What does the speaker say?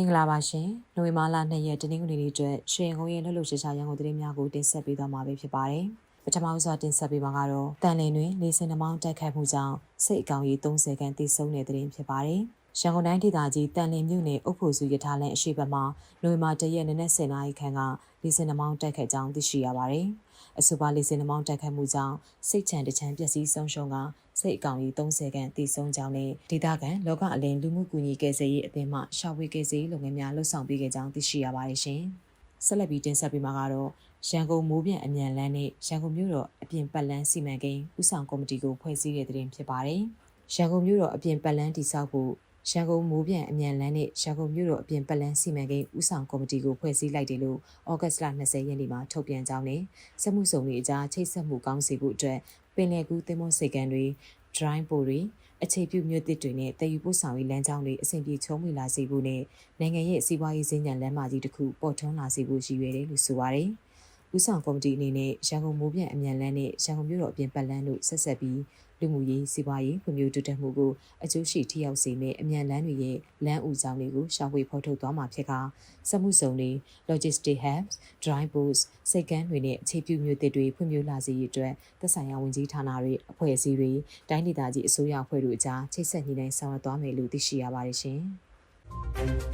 မင်္ဂလာပါရှင်။နိုဝင်ဘာလ2ရက်တနင်္ဂနွေနေ့အတွက်ရွှေရင်ကုန်းရဲ့လှုပ်လှုပ်ရှားရှားရန်ကုန်သတင်းများကိုတင်ဆက်ပေးသွားမှာဖြစ်ပါတယ်။ပထမဆုံးတင်ဆက်ပေးမှာကတော့တန်လင်းတွင်နေစင်နှမောင်းတိုက်ခတ်မှုကြောင့်စိတ်အကောင်ကြီး30ခန်းတိစုံတဲ့သတင်းဖြစ်ပါတယ်။ ရန်ကုန်တိုင်းဒေသကြီးတန်လင်းမြို့နယ်အုပ်ဖို့စုရထားလန်အရှိဘက်မှာနိုဝင်ဘာ1ရက်နေ့နဲ့10နာရီခန့်ကနေစင်နှမောင်းတိုက်ခတ်ကြောင်းသိရှိရပါတယ်။အဆိုပါလေစင်နှမောင်းတိုက်ခတ်မှုကြောင့်စိတ်ချမ်းတချမ်းပျက်စီးဆုံးရှုံးကစိတ်အကောင်ကြီး30ခန်းတည်ဆုံကြောင်းနဲ့ဒေသခံလောကအလင်းလူမှုကူညီကယ်ဆယ်ရေးအသင်းမှရှာဖွေကယ်ဆယ်ရေးလုပ်ငန်းများလှုပ်ဆောင်ပေးခဲ့ကြောင်းသိရှိရပါတယ်ရှင်။ဆက်လက်ပြီးတင်ဆက်ပေးမှာကတော့ရန်ကုန်မိုးပြန်အမြန်လန်းနဲ့ရန်ကုန်မြို့တော်အပြင်ပတ်လန်းစီမံကိန်းဥဆောင်ကော်မတီကိုဖွဲ့စည်းတဲ့တွင်ဖြစ်ပါတယ်။ရန်ကုန်မြို့တော်အပြင်ပတ်လန်းတည်ဆောက်ဖို့ ရန်ကုန်မိုးပြန်အမြန်လန်းနဲ့ရန်ကုန်မြို့တော်အပြင်ပတ်လန်းစီမံကိန်းဥဆောင်ကော်မတီကိုဖွဲ့စည်းလိုက်တယ်လို့ဩဂတ်စ်လ20ရက်နေ့မှာထုတ်ပြန်ကြောင်းနဲ့စက်မှုစုံတွေအကြားချိတ်ဆက်မှုကောင်းစေဖို့အတွက်ပင်လယ်ကူးသင်းမစိတ်ကမ်းတွေ drawing board တွေအခြေပြုမြို့သစ်တွေနဲ့တည်ယူပို့ဆောင်ရေးလမ်းကြောင်းတွေအဆင်ပြေချုံးမွေလာစေဖို့နဲ့နိုင်ငံရဲ့စီးပွားရေးစင်ကြံလမ်းမကြီးတစ်ခုပေါ်ထွန်းလာစေဖို့ရည်ရွယ်တယ်လို့ဆိုပါတယ်။ ဦးဆောင်ကော်မတီအနေနဲ့ရန်ကုန်မိုးပြန်အမြန်လန်းနဲ့ရန်ကုန်မြို့တော်အပြင်ပတ်လန်းတို့ဆက်ဆက်ပြီးလူမှုရေးစီးပွားရေးဖွံ့ဖြိုးတိုးတက်မှုကိုအကျိုးရှိထိရောက်စေမယ့်အမြန်လန်းတွေရဲ့လမ်းဦးဆောင်တွေကိုရှာဖွေဖော်ထုတ်သွားမှာဖြစ်ကစက်မှုစုံတွေ logistic hubs, dry boats, စိတ်ကမ်းတွေနဲ့အခြေပြုမြို့သစ်တွေဖွံ့ဖြိုးလာစေရေးအတွက်သက်ဆိုင်ရာဝန်ကြီးဌာနတွေအဖွဲ့အစည်းတွေတိုင်းဒေသကြီးအစိုးရအဖွဲ့တို့အကြားချိတ်ဆက်ညှိနှိုင်းဆောင်ရွက်သွားမယ်လို့သိရှိရပါတယ်ရှင်။